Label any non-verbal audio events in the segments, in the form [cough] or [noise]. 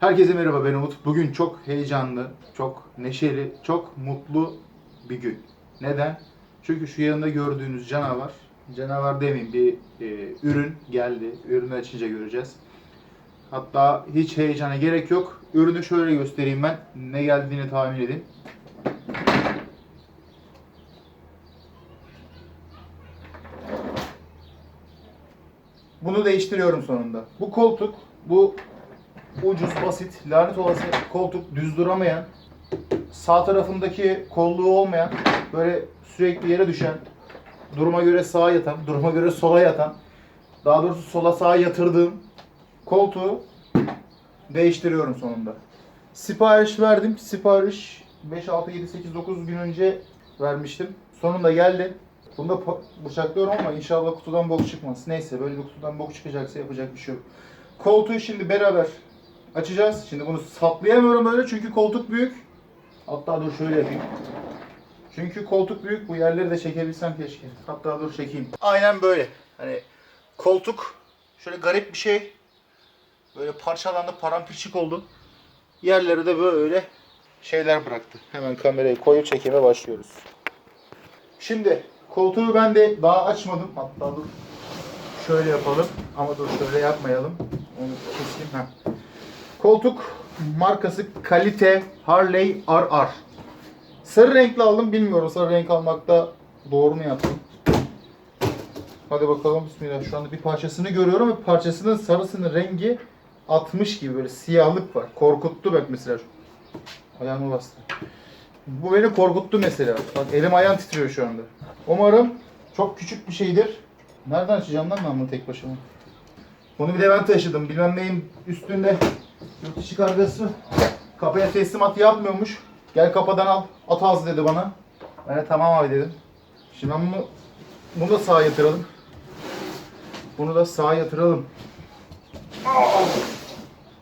Herkese merhaba ben Umut. Bugün çok heyecanlı, çok neşeli, çok mutlu bir gün. Neden? Çünkü şu yanında gördüğünüz canavar, canavar demeyeyim bir e, ürün geldi. Ürünü açınca göreceğiz. Hatta hiç heyecana gerek yok. Ürünü şöyle göstereyim ben. Ne geldiğini tahmin edin. Bunu değiştiriyorum sonunda. Bu koltuk, bu ucuz, basit, lanet olası koltuk düz duramayan, sağ tarafındaki kolluğu olmayan, böyle sürekli yere düşen, duruma göre sağa yatan, [laughs] duruma göre sola yatan, daha doğrusu sola sağa yatırdığım koltuğu değiştiriyorum sonunda. Sipariş verdim. Sipariş 5, 6, 7, 8, 9 gün önce vermiştim. Sonunda geldi. Bunu da bıçaklıyorum ama inşallah kutudan bok çıkmaz. Neyse böyle bir kutudan bok çıkacaksa yapacak bir şey yok. Koltuğu şimdi beraber açacağız. Şimdi bunu saplayamıyorum böyle çünkü koltuk büyük. Hatta dur şöyle yapayım. Çünkü koltuk büyük. Bu yerleri de çekebilsem keşke. Hatta dur çekeyim. Aynen böyle. Hani koltuk şöyle garip bir şey. Böyle parçalandı, paramparçık oldu. Yerleri de böyle şeyler bıraktı. Hemen kamerayı koyup çekime başlıyoruz. Şimdi koltuğu ben de daha açmadım. Hatta dur şöyle yapalım. Ama dur şöyle yapmayalım. Onu keseyim. Heh. Koltuk markası kalite Harley RR. Sarı renkli aldım. Bilmiyorum sarı renk almakta doğru mu yaptım. Hadi bakalım bismillah. Şu anda bir parçasını görüyorum ve parçasının sarısının rengi 60 gibi böyle siyahlık var. Korkuttu bak mesela. Ayağıma bastı. Bu beni korkuttu mesela. Bak elim ayağım titriyor şu anda. Umarım çok küçük bir şeydir. Nereden açacağım lan ben bunu tek başıma? Bunu bir de ben taşıdım. Bilmem neyin üstünde yurt dışı kargası kapıya teslimat yapmıyormuş. Gel kapıdan al. At ağzı dedi bana. Ben de tamam abi dedim. Şimdi bunu, bunu da sağa yatıralım. Bunu da sağa yatıralım.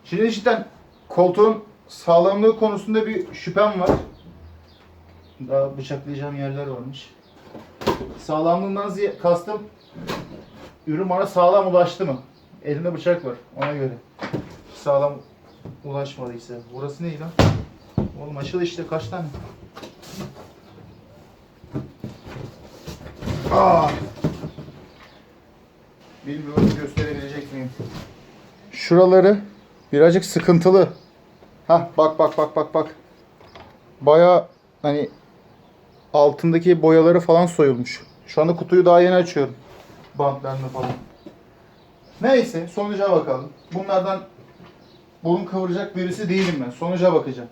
Şimdi cidden koltuğun sağlamlığı konusunda bir şüphem var. Daha bıçaklayacağım yerler varmış. Sağlamlığından kastım ürün bana sağlam ulaştı mı? Elimde bıçak var ona göre. Sağlam ulaşmadıysa. Burası ne lan? Oğlum açıl işte kaç tane? Aa! Bilmiyorum gösterebilecek miyim? Şuraları birazcık sıkıntılı. Hah bak bak bak bak bak. Baya hani altındaki boyaları falan soyulmuş. Şu anda kutuyu daha yeni açıyorum. Bantlarını falan. Neyse sonuca bakalım. Bunlardan burun kıvıracak birisi değilim ben. Sonuca bakacağım.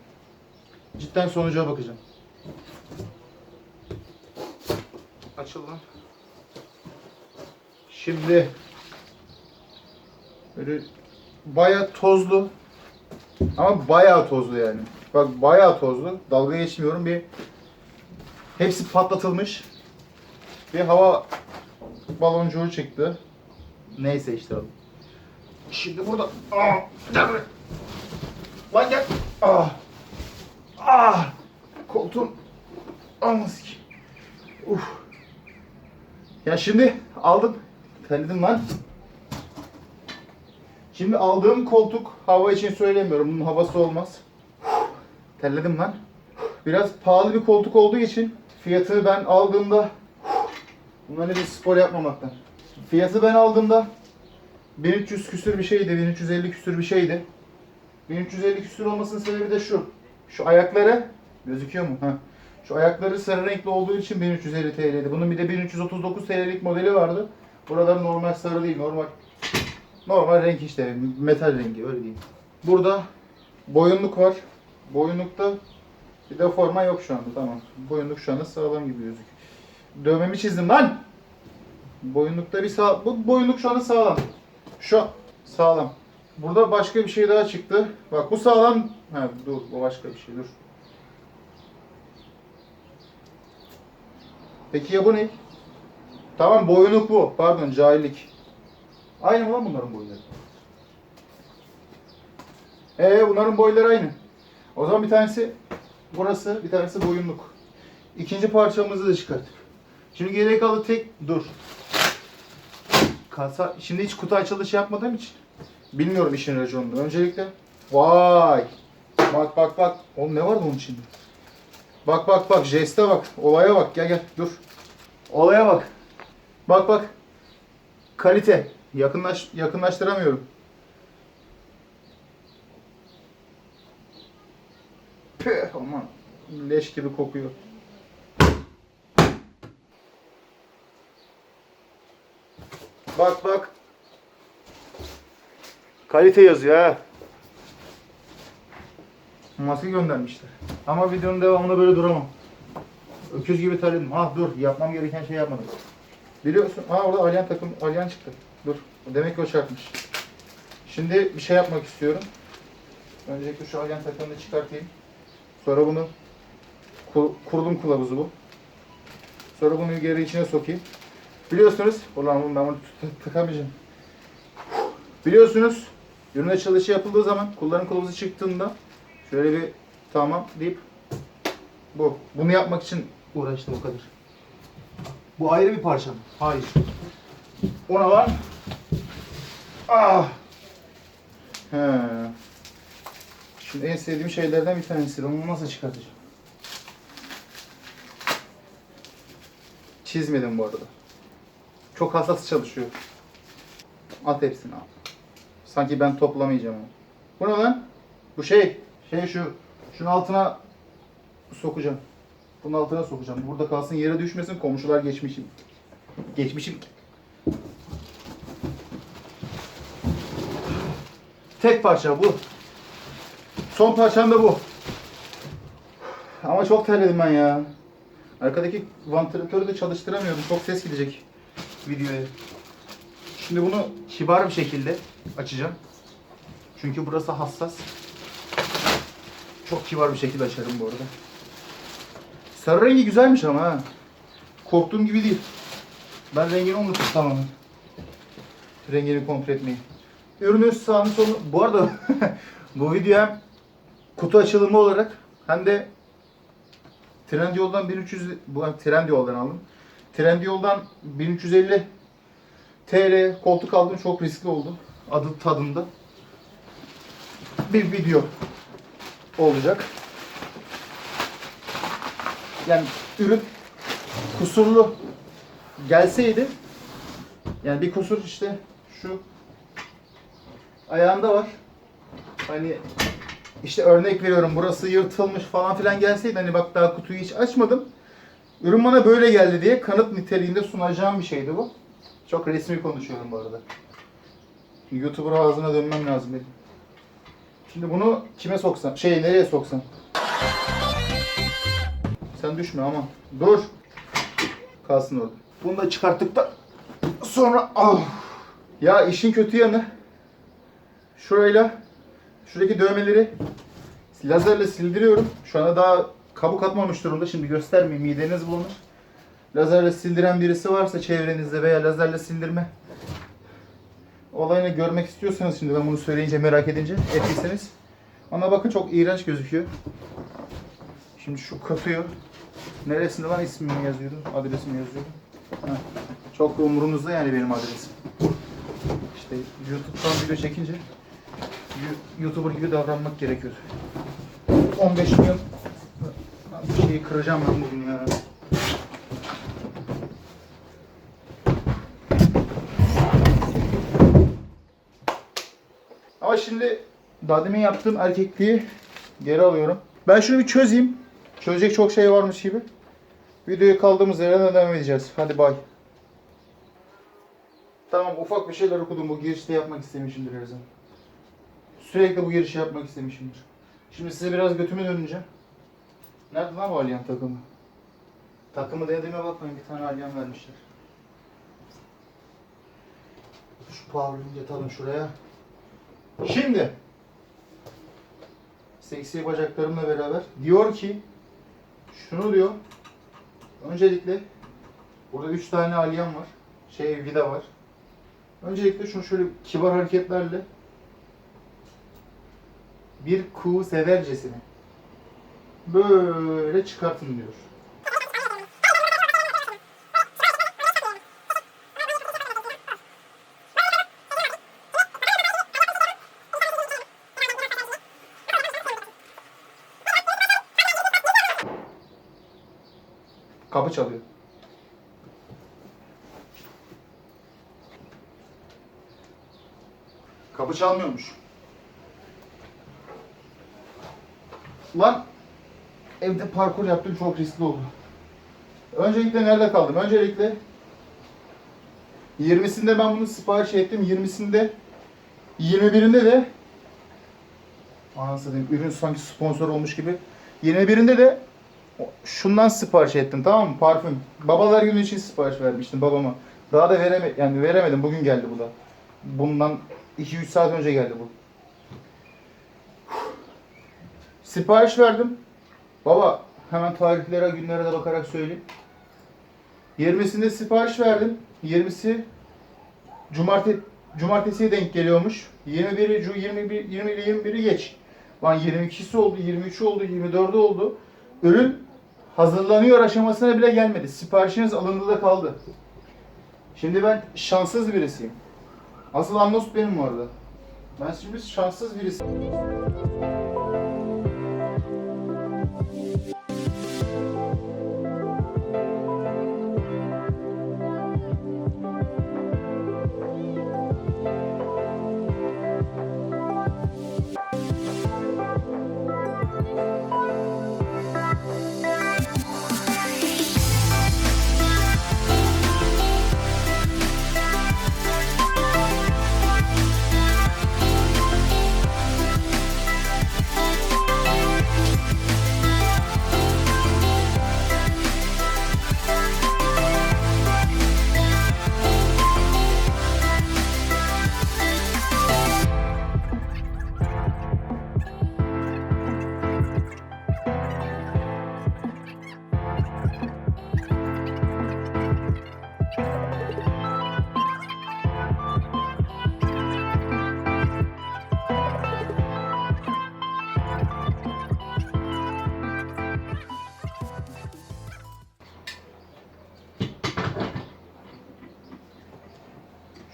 Cidden sonuca bakacağım. Açıl lan. Şimdi böyle baya tozlu ama bayağı tozlu yani. Bak bayağı tozlu. Dalga geçmiyorum. Bir hepsi patlatılmış. Bir hava baloncuğu çıktı. Neyse işte. Şimdi burada Aa. Lan gel. Ah. Ah. Koltuğum. Anasını ki. Uf. Ya şimdi aldım. Terledim lan. Şimdi aldığım koltuk hava için söylemiyorum. Bunun havası olmaz. Terledim lan. Biraz pahalı bir koltuk olduğu için fiyatı ben aldığımda bunların bir spor yapmamaktan. Fiyatı ben aldığımda 1300 küsür bir şeydi, 1350 küsür bir şeydi. 1350 küsür olmasının sebebi de şu. Şu ayakları gözüküyor mu? Ha. Şu ayakları sarı renkli olduğu için 1350 TL'ydi. Bunun bir de 1339 TL'lik modeli vardı. Buralar normal sarı değil, normal normal renk işte, metal rengi öyle diyeyim. Burada boyunluk var. Boyunlukta bir deforma yok şu anda tamam. Boyunluk şu anda sağlam gibi gözüküyor. Dövmemi çizdim lan. Boyunlukta bir sağ... Bu boyunluk şu anda sağlam. Şu sağlam. Burada başka bir şey daha çıktı. Bak bu sağlam. Ha dur bu başka bir şey dur. Peki ya bu ne? Tamam boyunluk bu. Pardon cahillik. Aynı mı lan bunların boyları? Ee bunların boyları aynı. O zaman bir tanesi burası, bir tanesi boyunluk. İkinci parçamızı da çıkarttık. Şimdi geriye kalan tek dur. Kasa şimdi hiç kutu açılışı yapmadığım için bilmiyorum işin raconunu. Öncelikle Vay. Bak bak bak. Oğlum ne vardı onun içinde? Bak bak bak. Jeste bak. Olaya bak. Gel gel. Dur. Olaya bak. Bak bak. Kalite. Yakınlaş yakınlaştıramıyorum. Püh, aman. Leş gibi kokuyor. Bak bak. Kalite yazıyor ha. Maske göndermişler. Ama videonun devamında böyle duramam. Öküz gibi terledim. Ah dur yapmam gereken şey yapmadım. Biliyorsun ha orada alyan takım alyan çıktı. Dur. Demek ki o çarpmış. Şimdi bir şey yapmak istiyorum. Öncelikle şu alyan takımını çıkartayım. Sonra bunu ku- kurulum kılavuzu bu. Sonra bunu geri içine sokayım. Biliyorsunuz, ulan oğlum ben bunu tut- takamayacağım. Biliyorsunuz, ürün açılışı yapıldığı zaman kullanım kılavuzu çıktığında şöyle bir tamam deyip bu. Bunu yapmak için uğraştım o kadar. Bu ayrı bir parça mı? Hayır. Ona lan. Ah. He. Şimdi en sevdiğim şeylerden bir tanesi. Onu nasıl çıkartacağım? Çizmedim bu arada. Çok hassas çalışıyor. At hepsini al. Sanki ben toplamayacağım onu. Bu ne lan? Bu şey. Şey şu. Şunun altına sokacağım. Bunun altına sokacağım. Burada kalsın yere düşmesin. Komşular geçmişim. Geçmişim. Tek parça bu. Son parçam da bu. Ama çok terledim ben ya. Arkadaki vantilatörü de çalıştıramıyorum. Çok ses gidecek videoya. Şimdi bunu kibar bir şekilde açacağım. Çünkü burası hassas. Çok kibar bir şekilde açarım bu arada. Sarı rengi güzelmiş ama ha. Korktuğum gibi değil. Ben rengini unuttum tamamen. Rengini kontrol etmeyi. Ürünün sağını solunu... Bu arada [laughs] bu video hem kutu açılımı olarak hem de Trendyol'dan 1300 bu Trendyol'dan aldım. Trendyol'dan 1350 TL koltuk aldım çok riskli oldu. Adı tadında. Bir video olacak. Yani ürün kusurlu gelseydi yani bir kusur işte şu ayağında var. Hani işte örnek veriyorum burası yırtılmış falan filan gelseydi hani bak daha kutuyu hiç açmadım. Ürün bana böyle geldi diye kanıt niteliğinde sunacağım bir şeydi bu. Çok resmi konuşuyorum bu arada. YouTuber ağzına dönmem lazım benim. Şimdi bunu kime soksam? Şey nereye soksam? Sen düşme ama. Dur. Kalsın orada. Bunu da çıkarttık da sonra ah. Ya işin kötü yanı şurayla şuradaki dövmeleri lazerle sildiriyorum. Şu anda daha kabuk atmamış durumda. Şimdi göstermeyeyim mideniz bulanır. Lazerle sildiren birisi varsa çevrenizde veya lazerle sildirme olayını görmek istiyorsanız şimdi ben bunu söyleyince merak edince ettiyseniz ona bakın çok iğrenç gözüküyor. Şimdi şu katıyor. Neresinde lan ismimi yazıyordum, adresimi yazıyordum. Heh. Çok da umurunuzda yani benim adresim. İşte YouTube'dan video çekince YouTuber gibi davranmak gerekiyor. 15 milyon şeyi kıracağım ben bugün ya. Şimdi daha demin yaptığım erkekliği geri alıyorum. Ben şunu bir çözeyim. Çözecek çok şey varmış gibi. Videoyu kaldığımız yerden devam edeceğiz. Hadi bay. Tamam ufak bir şeyler okudum. Bu girişte yapmak istemişimdir her zaman. Sürekli bu girişi yapmak istemişimdir. Şimdi size biraz götümü döneceğim. Nerede lan bu alyan takımı? Takımı dediğime bakmayın bir tane alyan vermişler. Şu pavlunu yatalım şuraya. Şimdi seksi bacaklarımla beraber diyor ki şunu diyor öncelikle burada 3 tane alyan var. Şey vida var. Öncelikle şunu şöyle kibar hareketlerle bir kuğu severcesine böyle çıkartın diyor. Kapı çalıyor. Kapı çalmıyormuş. Lan evde parkur yaptım çok riskli oldu. Öncelikle nerede kaldım? Öncelikle 20'sinde ben bunu sipariş ettim. 20'sinde 21'inde de Anasını ürün sanki sponsor olmuş gibi. 21'inde de şundan sipariş ettim tamam mı? Parfüm. Babalar günü için sipariş vermiştim babama. Daha da vereme yani veremedim. Bugün geldi bu da. Bundan 2-3 saat önce geldi bu. Sipariş verdim. Baba hemen tarihlere, günlere de bakarak söyleyeyim. 20'sinde sipariş verdim. 20'si cumartesi cumartesiye denk geliyormuş. 21'i cu 21 20 ile 21'i geç. Lan 22'si oldu, 23'ü oldu, 24'ü oldu. Ürün hazırlanıyor aşamasına bile gelmedi. Siparişiniz alındı da kaldı. Şimdi ben şanssız birisiyim. Asıl anlos benim bu arada. Ben şimdi şanssız birisiyim.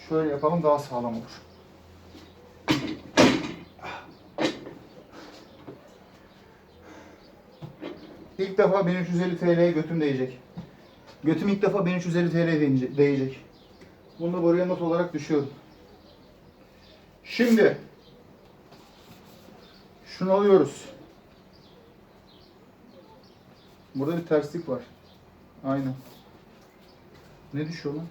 Şöyle yapalım daha sağlam olur. İlk defa 1350 TL'ye götüm değecek. Götüm ilk defa 1350 TL değecek. Bunu da buraya not olarak düşüyorum. Şimdi şunu alıyoruz. Burada bir terslik var. Aynen. Ne düşüyor lan?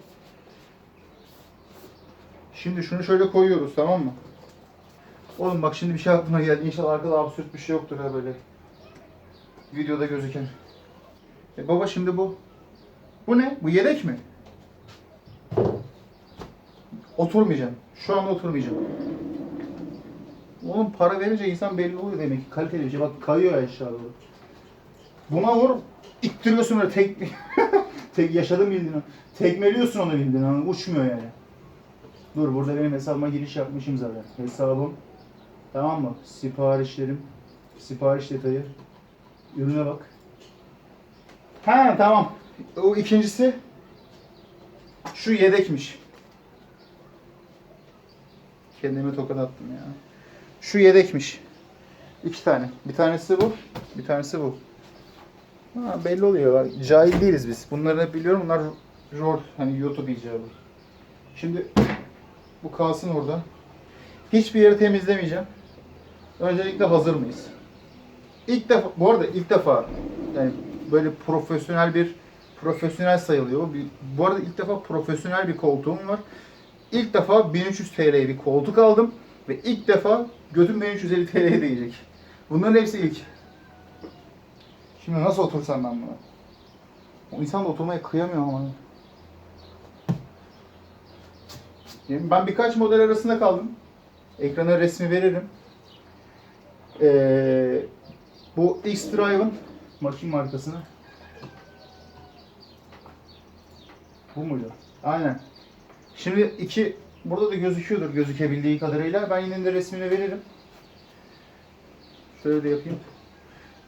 Şimdi şunu şöyle koyuyoruz tamam mı? Oğlum bak şimdi bir şey aklıma geldi. İnşallah arkada absürt bir şey yoktur ha böyle. Videoda gözüken. E baba şimdi bu. Bu ne? Bu yedek mi? Oturmayacağım. Şu anda oturmayacağım. Oğlum para verince insan belli oluyor demek ki. Kaliteli bir şey. Bak kayıyor aşağı doğru. Buna vur. ittiriyorsun böyle tek... [laughs] tek yaşadım bildiğin. Tekmeliyorsun onu bildiğin. Uçmuyor yani. Dur burada benim hesabıma giriş yapmışım zaten. Hesabım. Tamam mı? Siparişlerim. Sipariş detayı. Ürüne bak. Ha tamam. O ikincisi şu yedekmiş. Kendime tokat attım ya. Şu yedekmiş. İki tane. Bir tanesi bu. Bir tanesi bu. Ha, belli oluyor. Cahil değiliz biz. Bunları hep biliyorum. Bunlar rol. Hani YouTube icabı. Şimdi bu kalsın orada. Hiçbir yeri temizlemeyeceğim. Öncelikle hazır mıyız? İlk defa, bu arada ilk defa yani böyle profesyonel bir profesyonel sayılıyor. Bu arada ilk defa profesyonel bir koltuğum var. İlk defa 1300 TL'ye bir koltuk aldım ve ilk defa götüm 1350 TL'ye değecek. Bunların hepsi ilk. Şimdi nasıl otursam ben buna? O insan da oturmaya kıyamıyor ama. Yani ben birkaç model arasında kaldım. Ekrana resmi veririm. Ee, bu X-Drive'ın bakayım markasına. Bu muydu? Aynen. Şimdi iki burada da gözüküyordur gözükebildiği kadarıyla. Ben yine de resmini veririm. Şöyle de yapayım.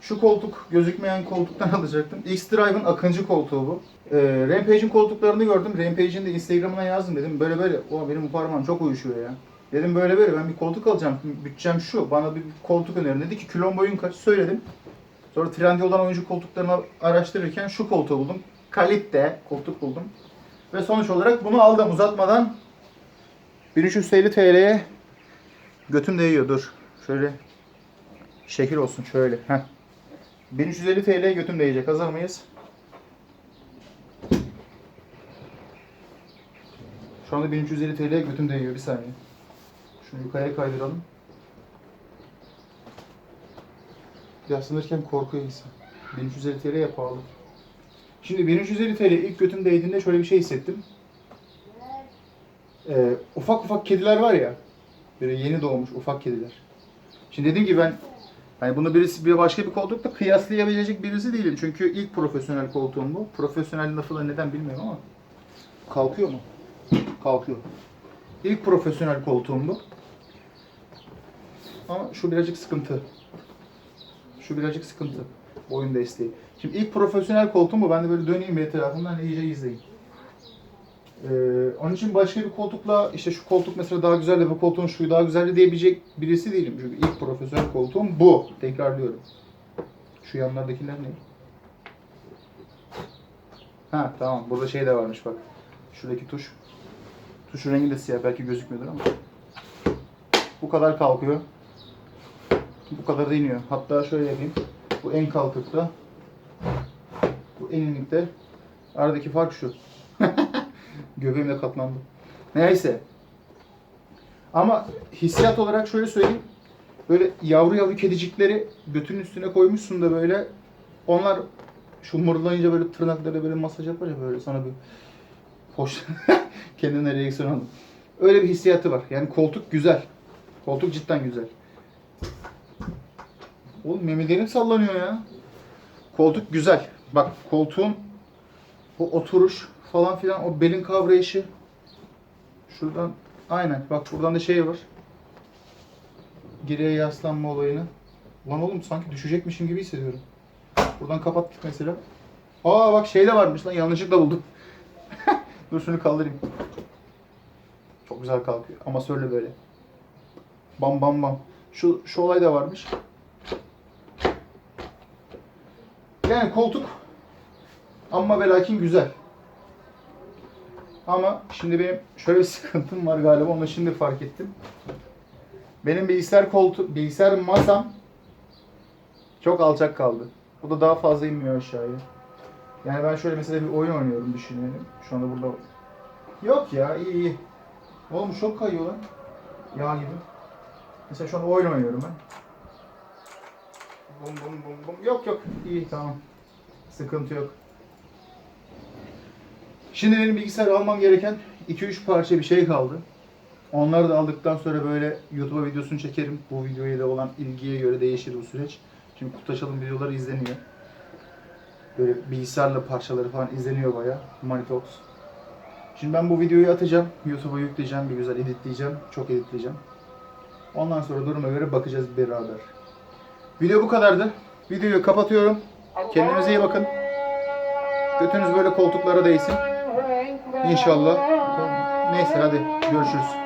Şu koltuk gözükmeyen koltuktan [laughs] alacaktım. X-Drive'ın Akıncı koltuğu bu. Ee, Rampage'in koltuklarını gördüm. Rampage'in de Instagram'ına yazdım dedim. Böyle böyle. O benim bu parmağım çok uyuşuyor ya. Dedim böyle böyle ben bir koltuk alacağım. Bütçem şu. Bana bir koltuk önerin dedi ki kilon boyun kaç söyledim. Sonra Trendyol'dan oyuncu koltuklarını araştırırken şu koltuğu buldum. kalite koltuk buldum. Ve sonuç olarak bunu aldım uzatmadan 1350 TL'ye götüm değiyor dur. Şöyle şekil olsun şöyle. Heh. 1350 TL'ye götüm değecek. Hazır mıyız? Şu anda 1350 TL'ye götüm değiyor. Bir saniye. Şunu yukarıya kaydıralım. Yaslanırken korkuyor insan. 1350 TL'ye pahalı. Şimdi 1350 TL ilk götüm değdiğinde şöyle bir şey hissettim. Ee, ufak ufak kediler var ya. Böyle yeni doğmuş ufak kediler. Şimdi dediğim gibi ben hani bunu birisi bir başka bir koltukla kıyaslayabilecek birisi değilim. Çünkü ilk profesyonel koltuğum bu. Profesyonel lafı neden bilmiyorum ama. Kalkıyor mu? Kalkıyor. İlk profesyonel koltuğum bu. Ama şu birazcık sıkıntı. Şu birazcık sıkıntı. Boyun desteği. Şimdi ilk profesyonel koltuğum bu. Ben de böyle döneyim bir etrafından iyice izleyin. Ee, onun için başka bir koltukla işte şu koltuk mesela daha güzel de bu koltuğun şu daha güzel diyebilecek birisi değilim. Çünkü ilk profesyonel koltuğum bu. Tekrarlıyorum. Şu yanlardakiler ne? Ha tamam. Burada şey de varmış bak. Şuradaki tuş. Tuşun rengi de siyah. Belki gözükmüyordur ama. Bu kadar kalkıyor. Bu kadar da iniyor. Hatta şöyle yapayım. Bu en kalkıkta. Bu en inikte. Aradaki fark şu. [laughs] Göbeğim de katlandı. Neyse. Ama hissiyat olarak şöyle söyleyeyim. Böyle yavru yavru kedicikleri götünün üstüne koymuşsun da böyle onlar şu mırlayınca böyle tırnakları böyle masaj yapar ya böyle sana bir hoş [laughs] kendine reaksiyon alın. Öyle bir hissiyatı var. Yani koltuk güzel. Koltuk cidden güzel. Oğlum memelerim sallanıyor ya. Koltuk güzel. Bak koltuğun o oturuş falan filan o belin kavrayışı. Şuradan aynen bak buradan da şey var. Geriye yaslanma olayını. Lan oğlum sanki düşecekmişim gibi hissediyorum. Buradan kapattık mesela. Aa bak şey de varmış lan yanlışlıkla buldum. Dur şunu kaldırayım. Çok güzel kalkıyor. Amasörle böyle. Bam bam bam. Şu, şu olay da varmış. Yani koltuk ama ve lakin güzel. Ama şimdi benim şöyle bir [laughs] sıkıntım var galiba onu şimdi fark ettim. Benim bilgisayar koltuk, bilgisayar masam çok alçak kaldı. O da daha fazla inmiyor aşağıya. Yani ben şöyle mesela bir oyun oynuyorum düşünüyorum. Şu anda burada. Yok ya iyi iyi. Oğlum çok kayıyor lan. Yağ gibi. Mesela şu an oyun oynuyorum ben. Bum bum bum bum. Yok yok. İyi tamam. Sıkıntı yok. Şimdi benim bilgisayar almam gereken 2-3 parça bir şey kaldı. Onları da aldıktan sonra böyle YouTube'a videosunu çekerim. Bu videoya da olan ilgiye göre değişir bu süreç. Şimdi kutu açalım videoları izleniyor. Böyle bilgisayarla parçaları falan izleniyor bayağı. Manitox. Şimdi ben bu videoyu atacağım. YouTube'a yükleyeceğim. Bir güzel editleyeceğim. Çok editleyeceğim. Ondan sonra duruma göre bakacağız beraber. Video bu kadardı. Videoyu kapatıyorum. Kendinize iyi bakın. Götünüz böyle koltuklara değsin. İnşallah. Neyse hadi görüşürüz.